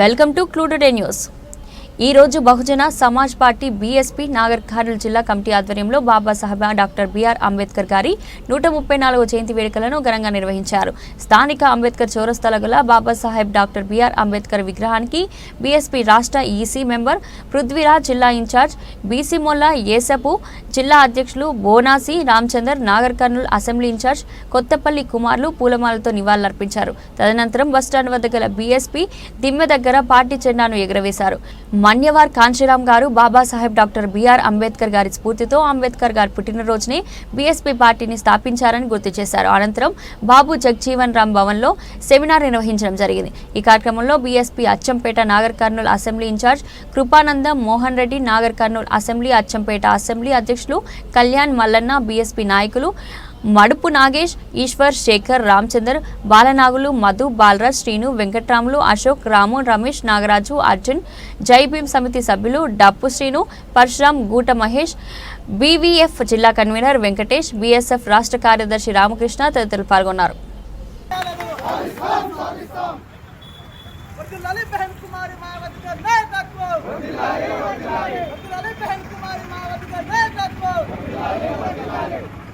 Welcome to క్లూడెడ్ news ఈ రోజు Bahujan Samaj party BSP Nagar Kurnool జిల్లా కమిటీ ఆధ్వర్యంలో బాబాసాహెబ్ డాక్టర్ బీఆర్ అంబేద్కర్ గారి నూట ముప్పై నాలుగో జయంతి వేడుకలను ఘనంగా నిర్వహించారు. స్థానిక అంబేద్కర్ చౌరస్తాల గల బాబాసాహెబ్ డాక్టర్ బీఆర్ అంబేద్కర్ విగ్రహానికి బీఎస్పీ రాష్ట్ర ఈసీ మెంబర్ పృథ్వీరాజ్ జిల్లా ఇన్ఛార్జ్ బీసీ మొల్లా ఏసపు జిల్లా అధ్యక్షులు బోనాసి రామచందర్ నాగర్ కర్నూలు అసెంబ్లీ ఇన్ఛార్జ్ కొత్తపల్లి కుమార్లు పూలమాలతో నివాళులర్పించారు. తదనంతరం బస్టాండ్ వద్ద గల బీఎస్పీ దిమ్మె దగ్గర పార్టీ జెండాను ఎగురవేశారు. మన్యవార్ కాంచీరామ్ గారు బాబాసాహెబ్ డాక్టర్ బిఆర్ అంబేద్కర్ గారి స్ఫూర్తితో అంబేద్కర్ గారి పుట్టినరోజునే బీఎస్పీ పార్టీని స్థాపించారని గుర్తు చేశారు. అనంతరం బాబు జగ్జీవన్ రామ్ భవన్లో సెమినార్ నిర్వహించడం జరిగింది. ఈ కార్యక్రమంలో BSP Achampet Nagar Kurnool assembly incharge Krupanandam Mohan Reddy Nagar Kurnool assembly Achampet assembly అధ్యక్షులు కళ్యాణ్ మల్లన్న బీఎస్పీ నాయకులు మడుపు నాగేష్ ఈశ్వర్ శేఖర్ రామచందర్ బాలనాగులు మధు బాలరాజ్ శ్రీను వెంకట్రాములు అశోక్ రాము రమేష్ నాగరాజు అర్జున్ జై భీమ్ సమితి సభ్యులు డప్పు శ్రీను పరశురామ్ గూట మహేష్ బీవీఎఫ్ జిల్లా కన్వీనర్ వెంకటేష్ బీఎస్ఎఫ్ రాష్ట్ర కార్యదర్శి రామకృష్ణ తదితరులు పాల్గొన్నారు Thank you.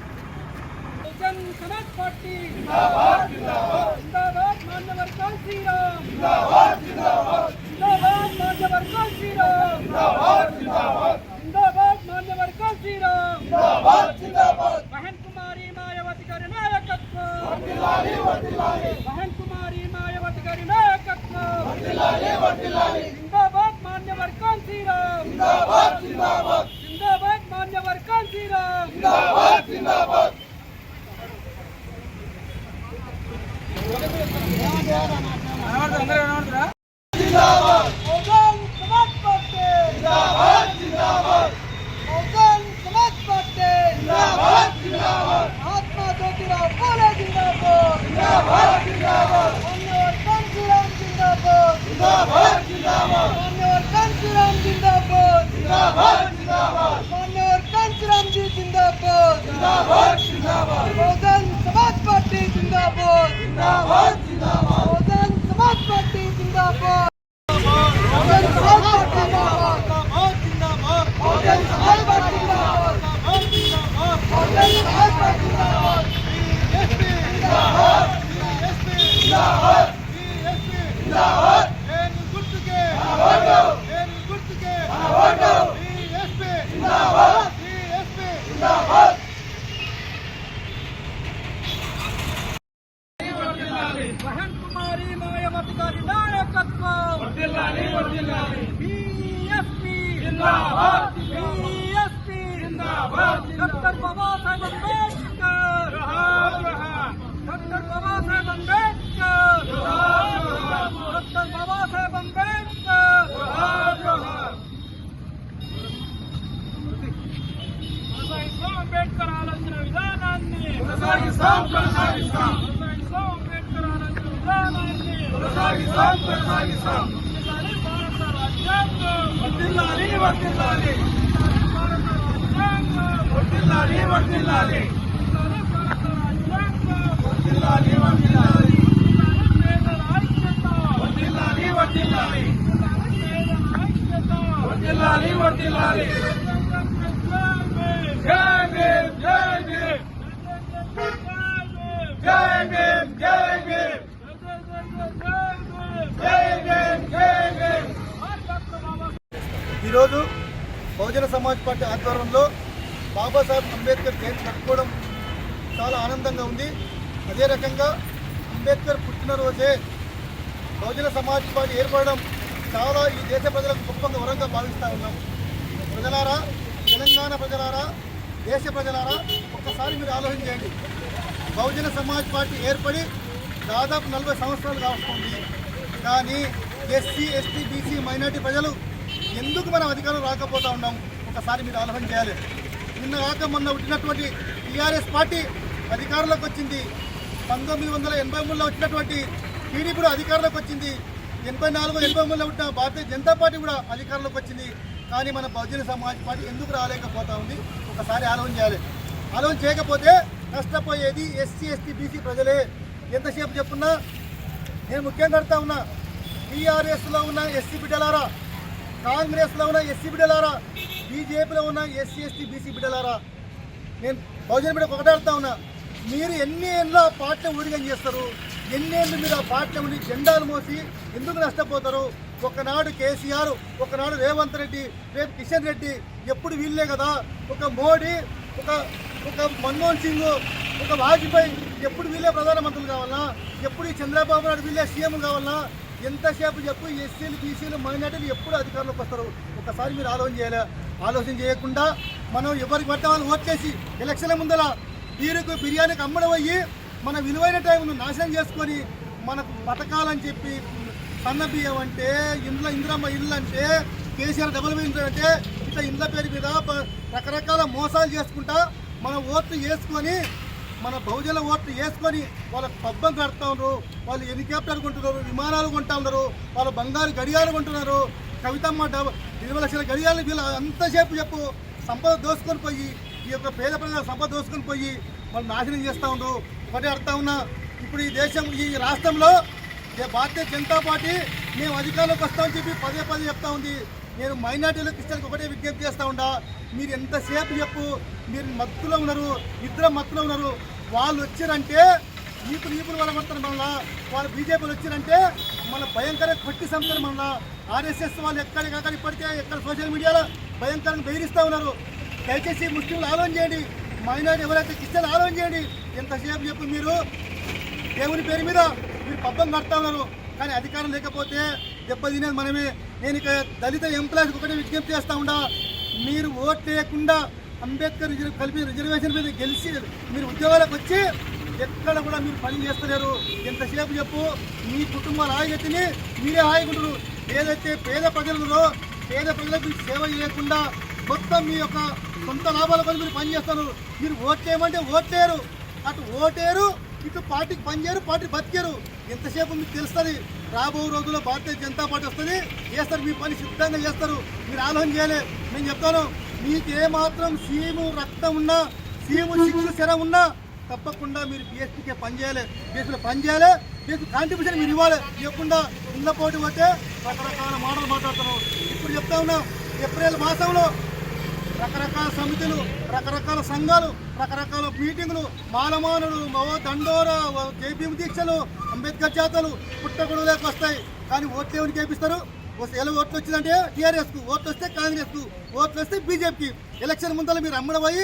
Ram, Sanat Party. Jinda Bhat, Jinda Bhat. Jinda Bhat, Manjavar Kalsi Ram. Jinda Bhat, Jinda Bhat. Jinda Bhat, Manjavar Kalsi Ram. Jinda Bhat, Jinda Bhat. Jinda Bhat, Manjavar Kalsi Ram. Jinda Bhat, Jinda Bhat. Bahan Kumari Mayawati Kari Nayakatma. Vatilali, Vatilali. Bahan Kumari Mayawati Kari Nayakatma. Vatilali, Vatilali. Jinda Bhat, Manjavar Kalsi Ram. Jinda Bhat, Jinda Bhat. Jinda Bhat, Manjavar Kalsi Ram. Jinda Bhat, ತೊಂದರೆ వర్ధిల్లాలి వర్ధిల్లాలి భారత రాజ్యాంగం వర్ధిల్లాలి వర్తిల్లాలి వర్తిల్లాలి వర్తిల్లాలి వర్తిల్లాలి వర్తిల్లాలి వర్తిల్లాలి వర్తిల్లాలి వర్ధిల్లాలి వర్ధిల్లాలి జై భీమ్ జై భీమ్. జై భీమ్ జై భీమ్ ఈరోజు బహుజన సమాజ్ పార్టీ ఆధ్వర్యంలో బాబాసాహెబ్ అంబేద్కర్ జయంతి జరుపుకోవడం చాలా ఆనందంగా ఉంది. అదే రకంగా అంబేద్కర్ పుట్టినరోజే బహుజన సమాజ్ పార్టీ ఏర్పడడం చాలా ఈ దేశ ప్రజలకు గొప్పగా వరంగా భావిస్తూ ఉన్నాం. ప్రజలారా తెలంగాణ ప్రజలారా దేశ ప్రజలారా ఒక్కసారి మీరు ఆలోచన చేయండి. బహుజన సమాజ్ పార్టీ ఏర్పడి దాదాపు నలభై సంవత్సరాలు కావస్తుంది. కానీ ఎస్సీ ఎస్టీ బీసీ మైనార్టీ ప్రజలు ఎందుకు మనం అధికారం రాకపోతా ఉన్నాం? ఒకసారి మీరు ఆలోచన చేయాలి. నిన్న కాక మొన్న పుట్టినటువంటి టీఆర్ఎస్ పార్టీ అధికారంలోకి వచ్చింది. పంతొమ్మిది వందల ఎనభై మూడులో వచ్చినటువంటి టీడీపీ కూడా అధికారంలోకి వచ్చింది. ఎనభై నాలుగు ఎనభై మూడులో పుట్టిన భారతీయ జనతా పార్టీ కూడా అధికారంలోకి వచ్చింది. కానీ మన బహుజన సమాజ్ పార్టీ ఎందుకు రాలేకపోతా ఉంది? ఒకసారి ఆలోచన చేయాలి. ఆలోచన చేయకపోతే నష్టపోయేది ఎస్సీ ఎస్టీ బీసీ ప్రజలే. ఎంతసేపు చెప్పున్నా నేను ముఖ్యంగా అడుగుతా ఉన్నా టీఆర్ఎస్లో ఉన్న ఎస్సీ బిడ్డలారా కాంగ్రెస్లో ఉన్న ఎస్సీ బిడ్డలారా బీజేపీలో ఉన్న ఎస్సీ ఎస్టీ బీసీ బిడ్డలారా నేను బహుజన బిడ్డ ఒకటాడుతా ఉన్నా మీరు ఎన్ని ఏళ్ళు ఆ పార్టీని ఊరిగం చేస్తారు? ఎన్ని ఏళ్ళు మీరు ఆ పార్టీని ఉండి జెండాలు మోసి ఎందుకు నష్టపోతారు? ఒకనాడు కేసీఆర్ ఒకనాడు రేవంత్ రెడ్డి రేపు కిషన్ రెడ్డి ఎప్పుడు వీళ్ళే కదా? ఒక మోడీ ఒక ఒక మన్మోహన్ సింగ్ ఒక వాజ్పేయి ఎప్పుడు వీళ్ళే ప్రధానమంత్రులు కావాలన్నా ఎప్పుడు ఈ చంద్రబాబు నాయుడు వీళ్ళే సీఎం కావాలన్నా ఎంతసేపు చెప్పు ఎస్సీలు బీసీలు మైనార్టీలు ఎప్పుడు అధికారంలోకి వస్తారు? ఒకసారి మీరు ఆలోచన చేయాలి? ఆలోచన చేయకుండా మనం ఎవరికి పడితే వాళ్ళు ఓట్లేసి ఎలక్షన్ల ముందర బీరుకు బిర్యానీకి అమ్మడం అయ్యి మన విలువైన టైంను నాశనం చేసుకొని మనకు పథకాలని చెప్పి సన్న బియ్యం అంటే ఇండ్ల ఇంద్రమ్మ ఇల్లు అంటే కేసీఆర్ డబుల్ ఇండ్లు అంటే ఇట్లా ఇండ్ల పేరు మీద రకరకాల మోసాలు చేసుకుంటా మన ఓట్లు వేసుకొని మన బహుజన ఓట్లు వేసుకొని వాళ్ళకి పబ్బం కడతా ఉన్నారు. వాళ్ళు హెలికాప్టర్ కొంటున్నారు విమానాలు కొంటా ఉన్నారు వాళ్ళు బంగారు గడియాలు కొంటున్నారు. కవితమ్మ డబ ఇరవై లక్షల గడియాలు వీళ్ళు అంతసేపు చెప్పు సంపద దోసుకొని పోయి ఈ యొక్క పేద ప్రజల సంపద దోసుకొని పోయి వాళ్ళు నాశనం చేస్తూ ఉన్నారు. ఒకటి అర్థం ఉన్నా ఇప్పుడు ఈ దేశం ఈ రాష్ట్రంలో భారతీయ జనతా పార్టీ మేము అధికారంలోకి వస్తామని చెప్పి పదే పదే చెప్తా ఉంది. నేను మైనార్టీలకు క్రిస్టియన్కి ఒకటే విజ్ఞప్తి చేస్తా ఉండా. మీరు ఎంతసేపు చెప్పు మీరు మత్తులో ఉన్నారు ఇద్దరు మత్తులో ఉన్నారు. వాళ్ళు వచ్చారంటే ఈపులు ఈపులు వాళ్ళ పడతారు మన వాళ్ళు బీజేపీలు వచ్చారంటే మన భయంకర కొట్టి సంస్థలు మన ఆర్ఎస్ఎస్ వాళ్ళు ఎక్కడికక్కడ ఇప్పటికే ఎక్కడ సోషల్ మీడియాలో భయంకరంగా బెదిరిస్తూ ఉన్నారు. దయచేసి ముస్లింలు ఆలోచన చేయండి. మైనార్టీ ఎవరైతే క్రిస్టియన్ ఆలోచన చేయండి. ఎంతసేపు చెప్పు మీరు? దేవుని పేరు మీద మీరు పబ్బం కడతా ఉన్నారు కానీ అధికారం లేకపోతే దెబ్బతినేది మనమే. నేను ఇక దళిత ఎంప్లాయీస్ ఒకటే విజ్ఞప్తి చేస్తా ఉండా మీరు ఓట్ లేకుండా అంబేద్కర్ రిజర్వ్ కలిపి రిజర్వేషన్ మీద గెలిచి మీరు ఉద్యోగాలకు వచ్చి ఎక్కడ కూడా మీరు పని చేస్తలేరు. ఎంతసేపు చెప్పు? మీ కుటుంబ రాయగతిని మీరే హాయికుంటారు ఏదైతే పేద ప్రజలలో పేద ప్రజలకు సేవ చేయకుండా మొత్తం మీ యొక్క సొంత లాభాల కోసం మీరు పనిచేస్తారు మీరు ఓట్ చేయమంటే ఓట్లేరు అటు ఓటేరు ఇటు పార్టీకి పనిచేయరు పార్టీ బతికారు. ఎంతసేపు మీకు తెలుస్తుంది? రాబో రోజుల్లో భారతీయ జనతా పార్టీ వస్తుంది. చేస్తారు మీ పని సిద్ధంగా చేస్తారు. మీరు ఆలోచన చేయాలి. నేను చెప్తాను మీకు ఏమాత్రం సీము రక్తం ఉన్నా సీము సిగ్గు శరం ఉన్నా తప్పకుండా మీరు బీఎస్పీకే పనిచేయాలి బీఎస్పీలో పనిచేయాలి బీఎస్పీ కాంట్రిబ్యూషన్ మీరు ఇవ్వాలి. ఇవ్వకుండా ఇళ్ళ పోటీ పోతే రకరకాల మాటలు మాట్లాడుతున్నాం. ఇప్పుడు చెప్తా ఉన్నా ఏప్రిల్ మాసంలో రకరకాల సమితులు రకరకాల సంఘాలు రకరకాల మీటింగులు మాలమానులు దండోర జేపీ దీక్షలు అంబేద్కర్ జాతలు పుట్టగొడవలోకి వస్తాయి. కానీ ఓట్లు ఎవరికి చేపిస్తారు వస్తే ఎలా ఓట్లు వచ్చిందంటే టీఆర్ఎస్కు ఓట్లు వస్తే కాంగ్రెస్కు ఓట్లు వస్తే బీజేపీకి. ఎలక్షన్ ముందర మీరు అమ్మడపోయి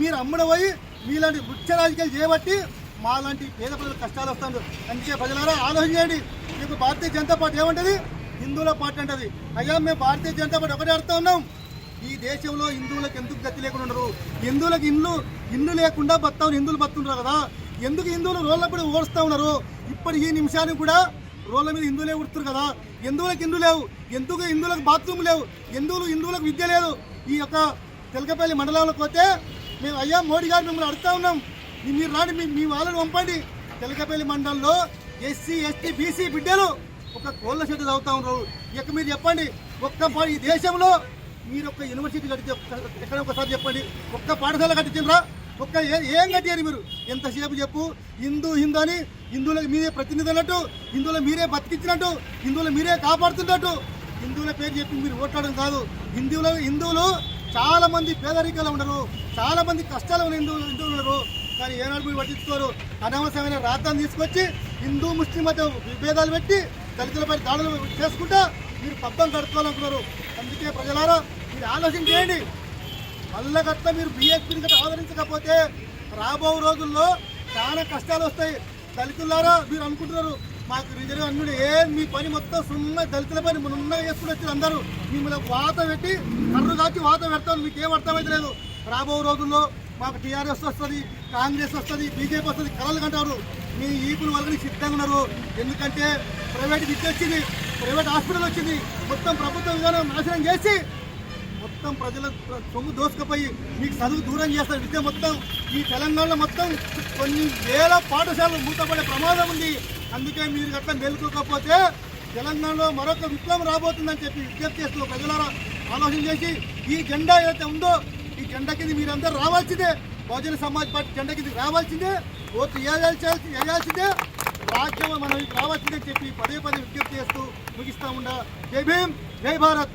మీరు అమ్మడపోయి మీలాంటి వృక్ష రాజకీయాలు చేయబట్టి మాలాంటి పేద ప్రజలు కష్టాలు వస్తాడు అందుకే ప్రజలారా ఆలోచన చేయండి. మీకు భారతీయ జనతా పార్టీ ఏమంటది? హిందువుల పార్టీ అంటది. అయ్యా మేము భారతీయ జనతా పార్టీ ఒకటే అడుగుతా ఉన్నాం. ఈ దేశంలో హిందువులకు ఎందుకు గతి లేకుండా ఉండరు? హిందువులకు ఇల్లు ఇల్లు లేకుండా బతావు హిందువులు బతున్నారు కదా? ఎందుకు హిందువులు రోడ్లపడి ఓడుస్తూ ఉన్నారు? ఇప్పటి ఈ నిమిషానికి కూడా రోడ్ల మీద హిందువులే ఉడుతున్నారు కదా? హిందువులకు ఇల్లు లేవు? ఎందుకు హిందువులకు బాత్రూమ్ లేవు? హిందువులు హిందువులకు విద్య లేదు? ఈ యొక్క తెలకపల్లి మండలంలోకి పోతే మేము అయ్యా మోడీ గారు మిమ్మల్ని అడుగుతా ఉన్నాం. మీరు రాండి మీ మీ వాళ్ళని పంపండి. తెలకపల్లి మండలంలో ఎస్సీ ఎస్టీ బీసీ బిడ్డలు ఒక కోళ్ళ షెడ్ చదువుతా ఉన్నారు. ఇక మీరు చెప్పండి ఒక్క ఈ దేశంలో మీరు ఒక్క యూనివర్సిటీ కడితే ఎక్కడ ఒకసారి చెప్పండి. ఒక్క పాఠశాల కట్టించరా ఒక్క ఏ- ఏం కట్టారు మీరు? ఎంతసేపు చెప్పు. హిందూ హిందూ అని హిందువులకు మీరే ప్రతినిధి అన్నట్టు హిందువులు మీరే బతికించినట్టు హిందువులు మీరే కాపాడుతున్నట్టు. హిందువుల పేరు చెప్పి మీరు ఓట్లాడడం కాదు. హిందువుల హిందువులు చాలా మంది పేదరికాలు ఉండరు చాలా మంది కష్టాలు ఉన్న హిందువులు హిందువులు ఉండరు కానీ ఏనాడు మీరు పట్టించుకోరు. అనవసరమైన రాద్దాన్ని తీసుకొచ్చి హిందూ ముస్లిం మధ్య విభేదాలు పెట్టి దళితులపై దాడులు చేసుకుంటా మీరు పబ్బం గడుపుకోవాలనుకున్నారు అందుకే ప్రజలారా మీరు ఆలోచన చేయండి మళ్ళా మీరు బీఎస్పీని గట్ట ఆదరించకపోతే రాబో రోజుల్లో చాలా కష్టాలు వస్తాయి. దళితులారా మీరు అనుకుంటున్నారు మాకు రిజర్వ్ అన్నీ ఏం మీ పని మొత్తం సున్నా దళితుల పని. ఉన్న వేసుకుని వచ్చారు అందరూ. మిమ్మల్ని వాత పెట్టి కర్రు దాచి వాత పెడతారు. మీకు ఏం అర్థమైతే లేదు. రాబో రోజుల్లో మాకు టీఆర్ఎస్ వస్తుంది కాంగ్రెస్ వస్తుంది బీజేపీ వస్తుంది కలలు కంటారు. మీ ఈపులు వాళ్ళని సిద్ధంగా ఉన్నారు. ఎందుకంటే ప్రైవేట్ విద్య వచ్చింది ప్రైవేట్ హాస్పిటల్ వచ్చింది. మొత్తం ప్రభుత్వ విధానం నాశనం చేసి మొత్తం ప్రజల సొమ్ము దోసుకుపోయి మీకు చదువు దూరం చేస్తారు. విద్య మొత్తం ఈ తెలంగాణలో మొత్తం కొన్ని వేల పాఠశాలలు మూతపడే ప్రమాదం ఉంది. అందుకే మీరు గట్లా మేలుకోకపోతే తెలంగాణలో మరొక విప్లవం రాబోతుందని చెప్పి విజ్ఞప్తి చేస్తూ ప్రజలారా ఆలోచన చేసి ఈ జెండా ఏదైతే ఉందో ఈ జెండా కింద మీరందరూ రావాల్సిందే. బహుజన సమాజ్ పార్టీ జెండా కింద రావాల్సిందే. ఓట్లు వేయాల్సి వేయాల్సిందే. రాజ్యం మనం రావాల్సిందని చెప్పి పదే పదే విజ్ఞప్తి చేస్తూ ముగిస్తా ఉండ జై భీమ్ జై భారత్.